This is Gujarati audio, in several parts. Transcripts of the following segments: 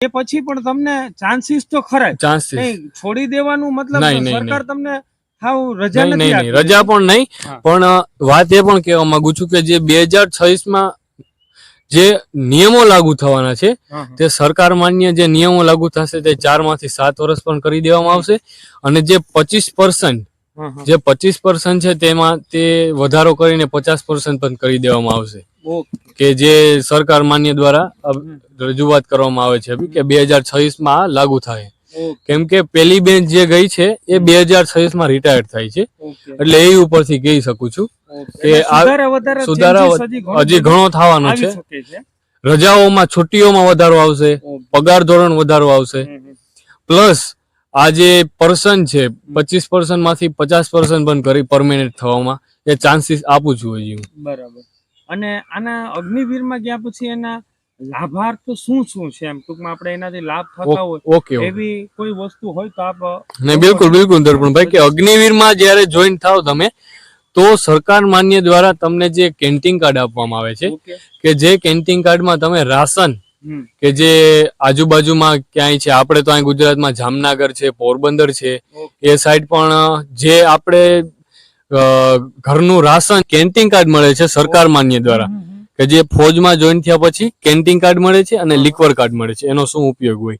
એ પછી પણ તમને ચાન્સીસ તો ખરા ચાન્સીસ છોડી દેવાનું મતલબ સરકાર તમને રજા નથી પણ નહીં પણ વાત એ પણ કહેવા માંગુ છું કે જે બે હજારમાં જે નિયમો લાગુ થવાના છે. તે સરકાર માન્ય જે નિયમો લાગુ થશે તે ચારમાંથી સાત વર્ષ પણ કરી દેવામાં આવશે અને જે પચીસ પર્સન્ટ. જે પચીસ પર્સન્ટ છે તેમાં તે વધારો કરીને પચાસ પર્સન્ટ પણ કરી દેવામાં આવશે. કે જે સરકાર માન્ય દ્વારા રજૂઆત કરવામાં આવે છે કે બે હજારમાં લાગુ થાય. કેમ કે પેલી બેન્ચ જે ગઈ છે એ બે હજારમાં રિટાયર થાય છે. એટલે એ ઉપરથી કહી શકું છું કે આ સુધારા હજી ઘણું થવાનો છે. રજાઓમાં છુટ્ટીઓમાં વધારો આવશે. પગાર ધોરણ વધારો આવશે. પ્લસ આ જે પર્સન છે પચીસ પર્સન્ટમાંથી પચાસ પર્સન્ટ પણ કરી પરમેનન્ટ થવામાં એ ચાન્સીસ આપું છું હજી હું. બરાબર. અને આના અગ્નિવીરમાં ગયા પછી એના લાભાર્થ શું શું છે? એમ ટૂંકમાં આપણે એનાથી લાભ થતા હોય. એવી કોઈ વસ્તુ હોય તો આપ ને બિલકુલ બિલકુલ દર્પણભાઈ કે અગ્નિવીરમાં જ્યારે જોઈન થાવ તમે તો સરકાર માન્ય દ્વારા તમને જે કેન્ટીન કાર્ડ આપવામાં આવે છે કે જે કેન્ટીન કાર્ડમાં તમે રાશન કે જે આજુબાજુમાં ક્યાંય છે? આપણે તો અહીં ગુજરાતમાં જામનગર છે પોરબંદર છે. એ સાઈડ પણ જે આપણે અ, ઘરનું રાશન કેન્ટીન કાર્ડ મળે છે સરકાર માન્ય દ્વારા. કે જે ફોજમાં જોઈન થયા પછી કેન્ટીન કાર્ડ મળે છે અને લિક્વર કાર્ડ મળે છે. એનો શું ઉપયોગ હોય?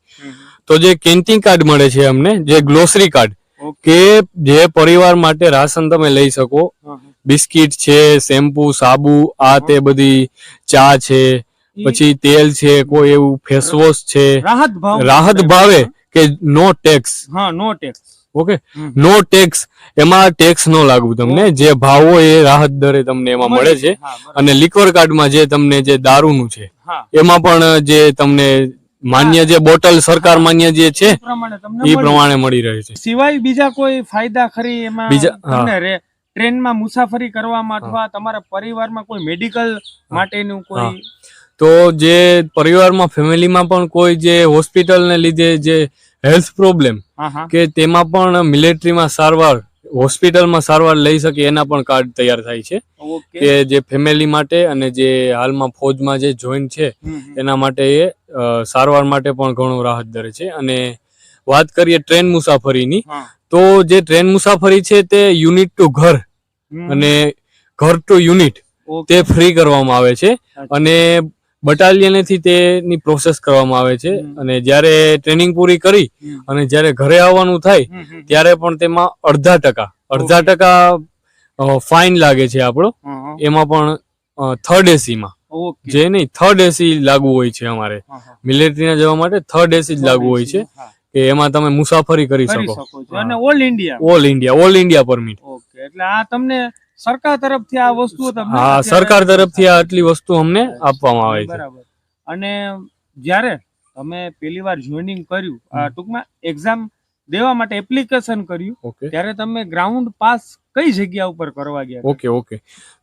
તો જે કેન્ટીન કાર્ડ મળે છે અમને જે ગ્લોસરી કાર્ડ કે જે પરિવાર માટે રાશન તમે લઈ શકો. બિસ્કિટ છે શેમ્પુ સાબુ આ તે બધી ચા છે પછી તેલ છે કોઈ એવું ફેસવોશ છે રાહત ભાવ રાહત ભાવે કે નો ટેક્સ હા no tax okay? No tax એમાં ટેક્સ નો લાગુ તમને. જે ભાવ હોય એ રાહત દરે તમને એમાં મળે છે. અને લિક્વર કાર્ડમાં જે તમને જે દારૂનું છે એમાં પણ જે તમને માન્ય જે બોટલ સરકાર માન્ય જે છે એ પ્રમાણે મળી રહે છે. સિવાય બીજા કોઈ ફાયદા ખરી એમાં બીજા- ટ્રેનમાં મુસાફરી કરવામાં અથવા તમારા પરિવારમાં કોઈ મેડિકલ માટેનું કોઈ તો જે પરિવારમાં ફેમિલીમાં પણ કોઈ જે હોસ્પિટલને લીધે જે હેલ્થ પ્રોબ્લેમ કે તેમાં પણ મિલિટરીમાં સારવાર હોસ્પિટલમાં સારવાર લઈ શકે એના પણ કાર્ડ તૈયાર થાય છે. કે જે ફેમિલી માટે અને જે હાલમાં ફૌજમાં જે જોઈન છે. એના માટે એ સારવાર માટે પણ ઘણું રાહત દરે છે. અને વાત કરીએ ટ્રેન મુસાફરીની તો જે ટ્રેન મુસાફરી છે તે યુનિટ ટુ ઘર અને ઘર ટુ યુનિટ તે ફ્રી કરવામાં આવે છે. અને બટાલિયનેથી તેની પ્રોસેસ કરવામાં આવે છે. અને જ્યારે ટ્રેનિંગ પૂરી કરી અને જ્યારે ઘરે આવવાનું થાય. ત્યારે પણ તેમાં અડધા ટકા અડધા ટકા ફાઇન લાગે છે આપણો. એમાં પણ થર્ડ એસીમાં જે નહીં થર્ડ એસી લાગુ હોય છે અમારે. મિલિટરીના જવા માટે થર્ડ એસી જ લાગુ હોય છે. કે એમાં તમે મુસાફરી કરી શકો. અને all India all India all India permit okay એટલે આ તમને સરકાર તરફથી આ વસ્તુઓ તમને હા સરકાર તરફથી આ આટલી વસ્તુ અમને આપવામાં આવે છે. બરાબર. અને જ્યારે તમે પહેલી વાર જોઈનિંગ કર્યું આ ટૂંકમાં એક્ઝામ દેવા માટે એપ્લિકેશન કર્યું ત્યારે તમે ગ્રાઉન્ડ પાસ કઈ જગ્યા ઉપર કરવા ગયા ઓકે ઓકે.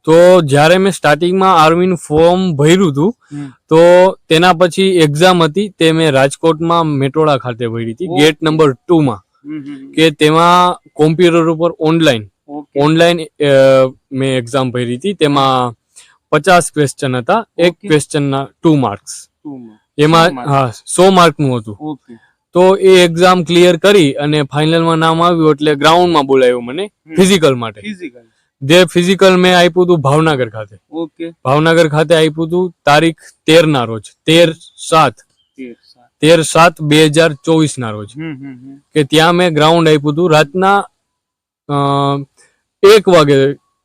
તો જ્યારે મેં સ્ટાર્ટિંગમાં આર્મીનું ફોર્મ ભર્યું હતું તો તેના પછી એક્ઝામ હતી તે મેં રાજકોટમાં મેટોડા ખાતે ભરી હતી ગેટ નંબર ટુ માં. કે તેમાં કોમ્પ્યુટર ઉપર ઓનલાઈન. ઓનલાઈન મેં એક્ઝામ ભરી હતી. તેમાં પચાસ ક્વેશ્ચન હતા. એક ક્વેશ્ચનના ટુ માર્ક્સ એમાં હા સો માર્કનું હતું. તો એ એક્ઝામ ક્લિયર કરી અને ફાઇનલમાં નામ આવ્યું એટલે ગ્રાઉન્ડમાં બોલાવ્યો મને ફિઝિકલ માટે. જે ફિઝિકલ મેં આપ્યું હતું ભાવનગર ખાતે. ઓકે ભાવનગર ખાતે આપ્યું હતું તારીખ તેર ના રોજ. તેર સાત. તેર, સાત. બે હજાર ચોવીસ ના રોજ. કે ત્યાં મેં ગ્રાઉન્ડ આપ્યું હતું. રાતના અ, એક વાગે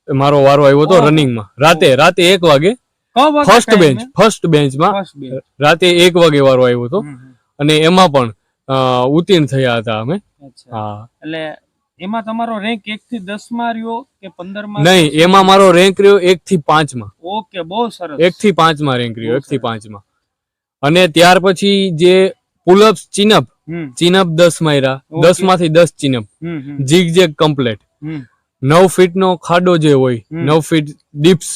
મારો વારો આવ્યો હતો રનિંગમાં. રાતે રાતે એક વાગે ફર્સ્ટ બેન્ચ ફર્સ્ટ બેન્ચમાં રાતે એક વાગે વારો આવ્યો હતો. અને એમાં પણ ઉત્તીર્ણ થયા હતા અમે. હા. એટલે એમાં તમારો રેન્ક એક થી દસમાં રહ્યો કે પંદરમાં નહીં એમાં મારો રેન્ક રહ્યો એક થી પાંચમાં. ઓકે બહુ સરસ. એક થી પાંચમાં રેન્ક રહ્યો એક થી પાંચમાં અને ત્યાર પછી જે પુલઅપ્સ ચિનઅપ હમ, ચિનઅપ દસ માર્યા. દસમાંથી દસ ચિનઅપ. હમ, જીગ જેગ કમ્પ્લેટ. નવ ફીટ નો ખાડો જે હોય નવ ફીટ ડીપ્સ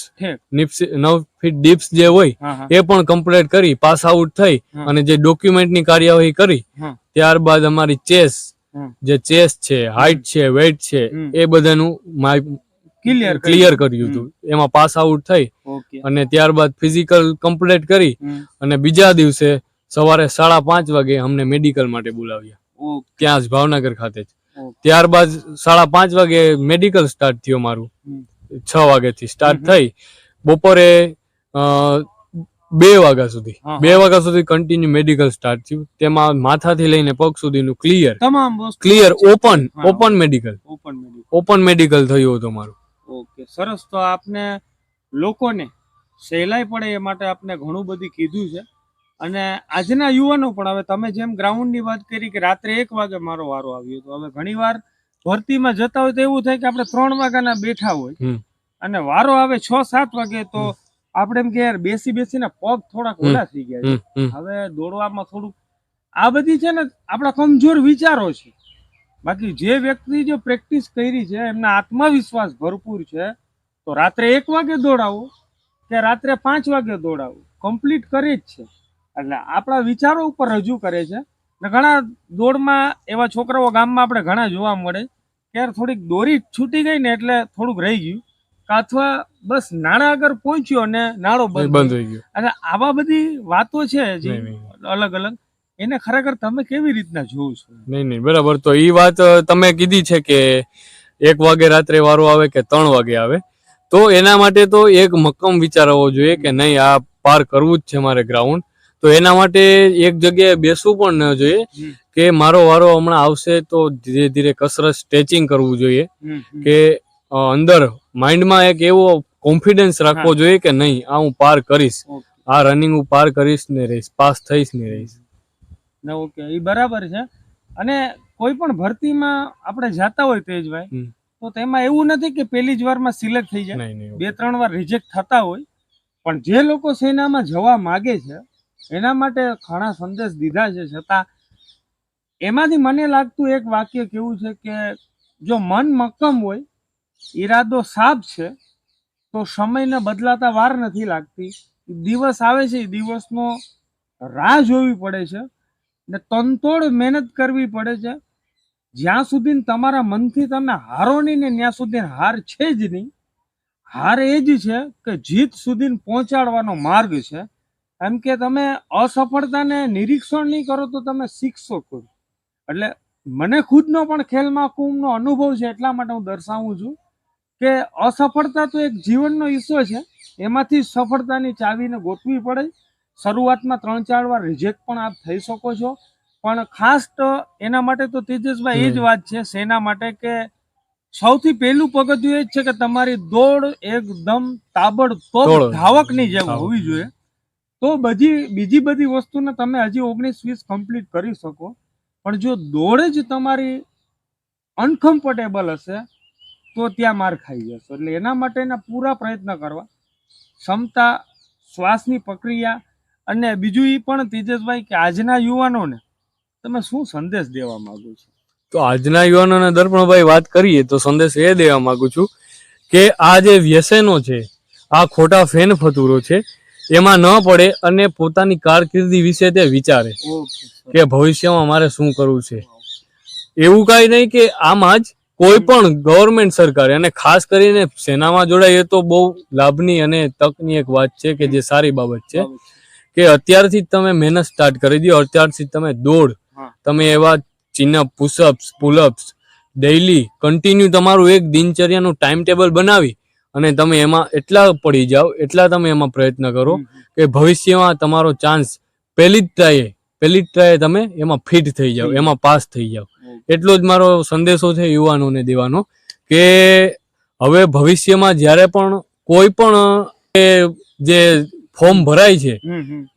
નવ ફીટ ડીપ્સ જે હોય. એ પણ કમ્પ્લીટ કરી પાસ આઉટ થઈ અને જે ડોક્યુમેન્ટની કાર્યવાહી કરી ત્યારબાદ અમારી ચેસ જે ચેસ છે હાઈટ છે વેઇટ છે એ બધાનું કરી ક્લિયર કર્યું હતું. એમાં પાસ આઉટ થઈ અને ત્યારબાદ ફિઝિકલ કમ્પ્લીટ કરી અને બીજા દિવસે સવારે સાડા પાંચ વાગે અમને મેડિકલ માટે બોલાવ્યા. ત્યાં જ ભાવનગર ખાતે જ. ત્યારબાદ સાડા પાંચ વાગે મેડિકલ સ્ટાર્ટ થયો મારું. છ વાગ્યાથી સ્ટાર્ટ થઈ. બપોરે બે વાગ્યા સુધી. બે વાગ્યા સુધી કન્ટિન્યુ મેડિકલ સ્ટાર્ટ થયું. તેમાં માથાથી લઈને પગ સુધીનું ક્લિયર તમામ clear open open medical open medical open medical થયું હતું મારું. ઓકે સરસ. તો આપને લોકોને સહેલાઈ પડે એ માટે આપને ઘણું બધું કીધું છે. અને આજના યુવાનો પણ હવે તમે જેમ ગ્રાઉન્ડની વાત કરી કે રાત્રે એક વાગે મારો વારો આવ્યો તો હવે ઘણીવાર ભરતીમાં જતા હોય તો એવું થાય કે આપણે ત્રણ વાગ્યાના બેઠા હોય અને વારો આવે છ સાત વાગે તો આપણે એમ કે યાર બેસી બેસીને પગ થોડાક હમ. ઓલા થઈ ગયા છે. હવે દોડવામાં થોડુંક આ બધી છે ને આપણા કમજોર વિચારો છે. બાકી જે વ્યક્તિ જો પ્રેક્ટિસ કરી છે એમના આત્મવિશ્વાસ ભરપૂર છે તો રાત્રે એક વાગે દોડાવું કે રાત્રે પાંચ વાગે દોડાવું. કમ્પ્લીટ કરે જ છે. એટલે આપણા વિચારો ઉપર રજૂ કરે છે. ને ઘણા દોડમાં એવા છોકરાઓ ગામમાં આપણે ઘણા જોવા મળે. ત્યારે થોડીક દોરી છૂટી ગઈ ને એટલે થોડુંક રહી ગયું. અથવા બસ નાણા આગળ પહોંચ્યો ને નાળો બંધ થઈ ગયો. અને આવા બધી વાતો છે જે. અલગ અલગ. એને ખરેખર તમે કેવી રીતના જોવો છો? નહીં નહીં બરાબર. તો એ વાત તમે કીધી છે કે એક વાગે રાત્રે વારો આવે કે ત્રણ વાગે આવે. તો એના માટે તો એક મક્કમ વિચાર હોવો જોઈએ કે નહીં આ પાર કરવું જ છે મારે ગ્રાઉન્ડ. તો એના માટે એક જગ્યાએ બેસવું પણ ન જોઈએ. કે મારો વારો હમણાં આવશે તો ધીરે ધીરે કસરત સ્ટ્રેચિંગ કરવું જોઈએ. કે અંદર માઇન્ડમાં એક એવો કોન્ફિડન્સ રાખવો જોઈએ કે નહીં આ હું પાર કરીશ. આ રનિંગ હું પાર કરીશ ને રહીશ પાસ થઈશ ને રહીશ. ઓકે એ બરાબર છે. અને કોઈ પણ ભરતીમાં આપણે જાતા હોય તેજભાઈ. તો તેમાં એવું નથી કે પહેલી જ વારમાં સિલેક્ટ થઈ જાય. બે ત્રણ વાર રિજેક્ટ થતા હોય. પણ જે લોકો સેનામાં જવા માગે છે એના માટે ઘણા સંદેશ દીધા છે. છતાં એમાંથી મને લાગતું એક વાક્ય કેવું છે કે જો મન મક્કમ હોય, ઈરાદો સાફ છે, તો સમયને બદલાતા વાર નથી લાગતી. દિવસ આવે છે એ દિવસનો રાહ જોવી પડે છે ને તનતોડ મહેનત કરવી પડે છે. જ્યાં સુધી તમારા મનથી તમે હારો નહીં ને ત્યાં સુધી હાર છે જ નહીં. હાર એ જ છે કે જીત સુધી પહોંચાડવાનો માર્ગ છે. એમ કે તમે અસફળતાને નિરીક્ષણ નહીં કરો તો તમે શીખશો ખુદ એટલે મને ખુદનો પણ ખેલ મહાકુંભનો અનુભવ છે એટલા માટે હું દર્શાવું છું કે અસફળતા તો એક જીવનનો હિસ્સો છે. એમાંથી સફળતાની ચાવીને ગોતવી પડે. શરૂઆતમાં ત્રણ ચાર વાર રિજેક્ટ પણ આપ થઈ શકો છો. પણ ખાસ એના માટે તો તેજસભાઈ એ જ વાત છે સેના માટે કે સૌથી પહેલું પગથિયું એ જ છે કે તમારી દોડ એકદમ તાબડતોબ ધાવકની જેમ હોવી જોઈએ. તો બધી, બીજી બધી વસ્તુને તમે હજી ઓગણીસ વીસ કમ્પ્લીટ કરી શકો. પણ જો દોડ જ તમારી અનકમ્ફર્ટેબલ હશે, તો ત્યાં માર ખાઈ જશો. એટલે એના માટેના પૂરા પ્રયત્ન કરવા. ક્ષમતા, શ્વાસની પ્રક્રિયા અને બીજું એ પણ તેજસભાઈ કે આજના યુવાનોને તમે શું સંદેશ દેવા માંગો છો? તો આજના યુવાનોને દર્પણભાઈ વાત કરીએ તો સંદેશ એ દેવા માંગુ છું કે આ જે વ્યસનો છે, આ ખોટા ફેન ફતુરો છે એમાં ન પડે અને પોતાની કારકિર્દી વિશે તે વિચારે કે ભવિષ્યમાં મારે શું કરવું છે. એવું કાંઈ નહીં કે આમાં જ કોઈ પણ ગવર્મેન્ટ સરકારે અને ખાસ કરીને સેનામાં જોડાય એ તો બહુ લાભની અને તકની એક વાત છે કે જે સારી બાબત છે કે અત્યારથી જ તમે મહેનત સ્ટાર્ટ કરી દો અત્યારથી તમે દોડ તમે એવા ચિન્હ પુશઅપ્સ પુલઅપ્સ ડેઈલી કન્ટિન્યુ તમારું એક દિનચર્યાનું ટાઈમ ટેબલ બનાવી અને તમે એમાં એટલા પડી જાઓ એટલા તમે એમાં પ્રયત્ન કરો કે ભવિષ્યમાં તમારો ચાન્સ પહેલી જ ટ્રાયે પહેલી જ ટ્રાયે તમે એમાં ફિટ થઈ જાઓ એમાં પાસ થઈ જાઓ. એટલો જ મારો સંદેશો છે યુવાનોને દેવાનો કે હવે ભવિષ્યમાં જ્યારે પણ કોઈ પણ જે ફોર્મ ભરાય છે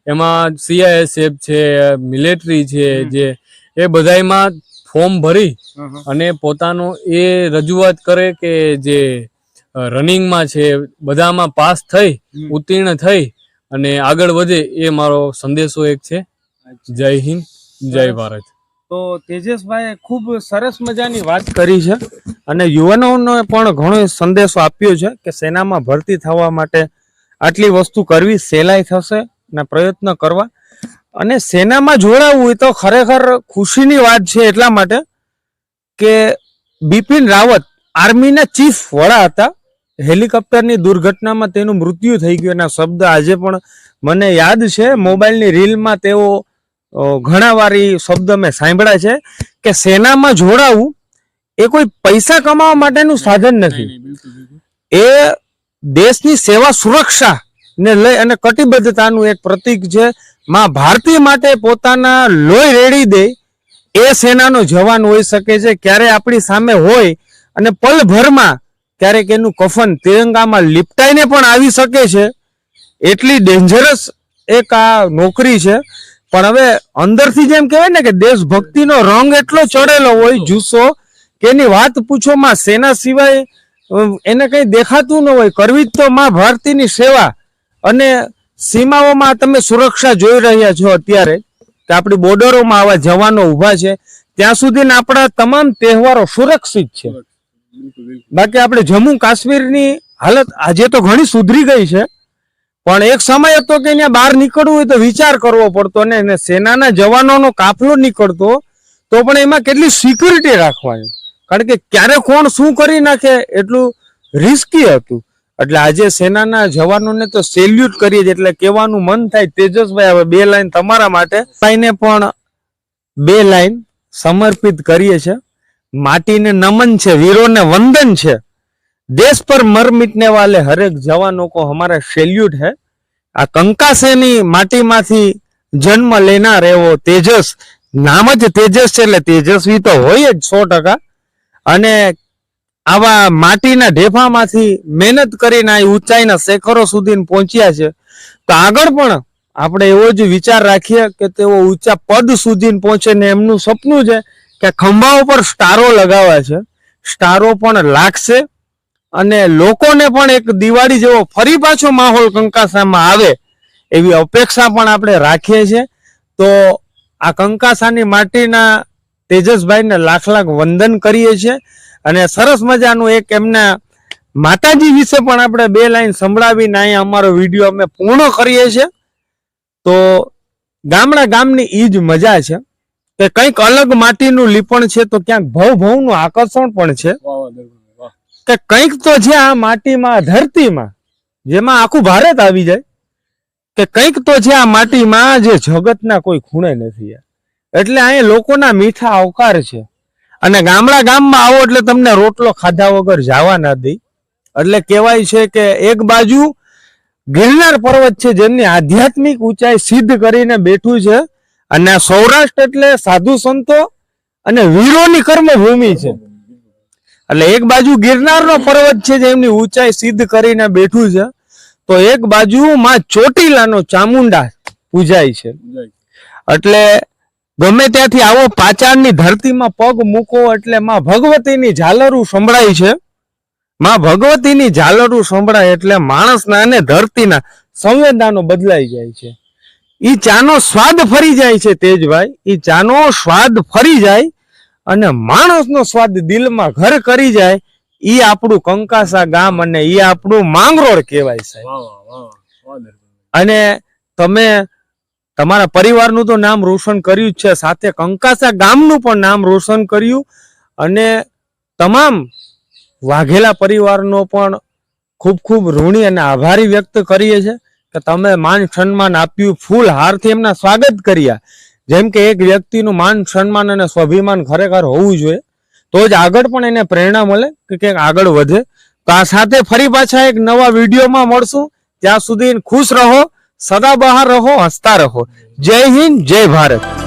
એમાં સીઆઈએસએફ છે મિલિટરી છે જે એ બધાયમાં ફોર્મ ભરી અને પોતાનો એ રજૂઆત કરે કે જે રનિંગમાં છે બધામાં પાસ થઈ ઉત્તીર્ણ થઈ અને આગળ વધે એ મારો સંદેશો એક છે. જય હિન્દ જય ભારત. તો તેજસભાઈએ ખૂબ સરસ મજાની વાત કરી છે અને યુવાનોને પણ ઘણો સંદેશો આપ્યો છે કે સેનામાં ભરતી થવા માટે આટલી વસ્તુ કરવી સહેલાઈ થશે અને પ્રયત્ન કરવા. અને સેનામાં જોડાવવું એ તો ખરેખર ખુશીની વાત છે એટલા માટે કે બિપિન રાવત આર્મીના ચીફ વડા હતા. હેલિકોપ્ટરની દુર્ઘટનામાં તેનું મૃત્યુ થઈ ગયું. એના શબ્દ આજે પણ મને યાદ છે. મોબાઈલની રીલમાં તેઓ ઘણા વાર શબ્દ મેં સાંભળ્યા છે કે સેનામાં જોડાવું એ કોઈ પૈસા કમાવા માટેનું સાધન નથી. એ દેશની સેવા સુરક્ષા ને લઈ અને કટિબદ્ધતાનું એક પ્રતીક છે. માં ભારતી માટે પોતાના લોહી રેડી દે એ સેનાનો જવાન હોઈ શકે છે. ક્યારે આપણી સામે હોય અને પલભરમાં ક્યારેક એનું કફન તિરંગામાં લીપટાઈને પણ આવી શકે છે. એટલી ડેન્જરસ એક આ નોકરી છે. પણ હવે અંદરથી જેમ કહેવાય ને કે દેશભક્તિનો રંગ એટલો ચડેલો હોય, જુસ્સો, કે એની વાત પૂછોમાં સેના સિવાય એને કંઈ દેખાતું ન હોય, કરવી તો માં ભારતીની સેવા. અને સીમાઓમાં તમે સુરક્ષા જોઈ રહ્યા છો અત્યારે, કે આપણી બોર્ડરોમાં આવા જવાનો ઊભા છે. ત્યાં સુધી આપણા તમામ તહેવારો સુરક્ષિત છે. બાકી આપણે જમ્મુ કાશ્મીરની હાલત આજે તો ઘણી સુધરી ગઈ છે, પણ એક સમય હતો કે અહીંયા બહાર નીકળવું હોય તો વિચાર કરવો પડતો ને સેનાના જવાનોનો કાફલો નીકળતો, તો પણ એમાં કેટલી સિક્યુરિટી રાખવાની? કારણ કે ક્યારે કોણ શું કરી નાખે એટલું રિસ્કી હતું. એટલે આજે સેનાના જવાનોને તો સેલ્યુટ કરીએ છીએ, એટલે કહેવાનું મન થાય, તેજસભાઈ, હવે બે લાઈન તમારા માટે. ભાઈને પણ બે લાઈન સમર્પિત કરીએ છે માટીને નમન છે, વીરોને વંદન છે. દેશ પર મર મિટને વાલે હરેક જવાનો કો હમારા સેલ્યુટ હે. આ કંકાસેની માટીમાંથી જન્મ લેનાર એવો તેજસ, નામ જ તેજસ છે એટલે તેજસ્વી તો હોય જ સો ટકા. અને આવા માટીના ઢેફામાંથી મહેનત કરીને આ ઊંચાઈના શેખરો સુધી પહોંચ્યા છે. તો આગળ પણ આપણે એવો જ વિચાર રાખીએ કે તેઓ ઊંચા પદ સુધી પહોંચે ને એમનું સપનું છે. કે ખંભા ઉપર સ્ટારો લગાવ્યા છે. સ્ટારો પણ લાગશે અને લોકોને પણ એક દિવાળી જેવો ફરી પાછો માહોલ કંકાસામાં આવે એવી અપેક્ષા પણ આપણે રાખીએ છીએ. તો આ કંકાસાની માટીના તેજસભાઈને લાખ લાખ વંદન કરીએ છીએ અને સરસ મજાનું એક એમના માતાજી વિશે પણ આપણે બે લાઈન સંભળાવીને અહીંયા અમારો વીડિયો અમે પૂર્ણ કરીએ છીએ. તો ગામડા ગામની ઈ જ મજા છે. કે કંઈક અલગ માટીનું લીપણ છે તો ક્યાંક ભવ ભવનું આકર્ષણ પણ છે. કે કંઈક તો છે આ માટીમાં ધરતીમાં જેમાં આખું ભારત આવી જાય. કે કંઈક તો છે આ માટીમાં જે જગતના કોઈ ખૂણે નથી એટલે અહીંયા લોકોના મીઠા આવકાર છે. અને ગામડા ગામમાં આવો એટલે તમને રોટલો ખાધા વગર જવા ના દે. એટલે કહેવાય છે કે એક બાજુ ગિરનાર પર્વત છે જેમની આધ્યાત્મિક ઊંચાઈ સિદ્ધ કરીને બેઠું છે. અને સૌરાષ્ટ્ર એટલે સાધુ સંતો અને વીરોની કર્મભૂમિ છે. એટલે એક બાજુ ગિરનારનો પર્વત છે જેમની ઊંચાઈ સિદ્ધ કરીને બેઠું છે, તો એક બાજુ માં ચોટીલાનો ચામુંડા પૂજાય છે. એટલે ગમે ત્યાંથી આવો પાચાળની ધરતીમાં પગ મૂકો એટલે માં ભગવતીની ઝાલરું સંભળાય છે. માં ભગવતીની ઝાલરું સંભળાય એટલે માણસના અને ધરતીના સંવેદનાનો બદલાઈ જાય છે. ઈ ચાનો સ્વાદ ફરી જાય છે તેજભાઈ. એ ચાનો સ્વાદ ફરી જાય અને માણસનો સ્વાદ દિલમાં ઘર કરી જાય. એ આપણું કંકાસા ગામ અને એ આપણું માંગરોળ કહેવાય સાહેબ. અને તમે તમારા પરિવારનું તો નામ રોશન કર્યું જ છે સાથે કંકાસા ગામનું પણ નામ રોશન કર્યું. અને તમામ વાઘેલા પરિવારનો પણ ખૂબ ખૂબ ઋણી અને આભારી વ્યક્ત કરીએ છીએ. કે તમે માન સન્માન આપ્યું, ફૂલ હારથી એમના સ્વાગત કર્યા. જેમ કે એક વ્યક્તિનું માન સન્માન અને સ્વાભિમાન ખરેખર હોવું જોઈએ. તો જ આગળ પણ એને પ્રેરણા મળે કે ક્યાંક આગળ વધે. તો આ સાથે ફરી પાછા એક નવા વિડીયોમાં મળશું. ત્યાં સુધી ખુશ રહો સદાબહાર રહો, હસતા રહો. જય હિન્દ, જય ભારત.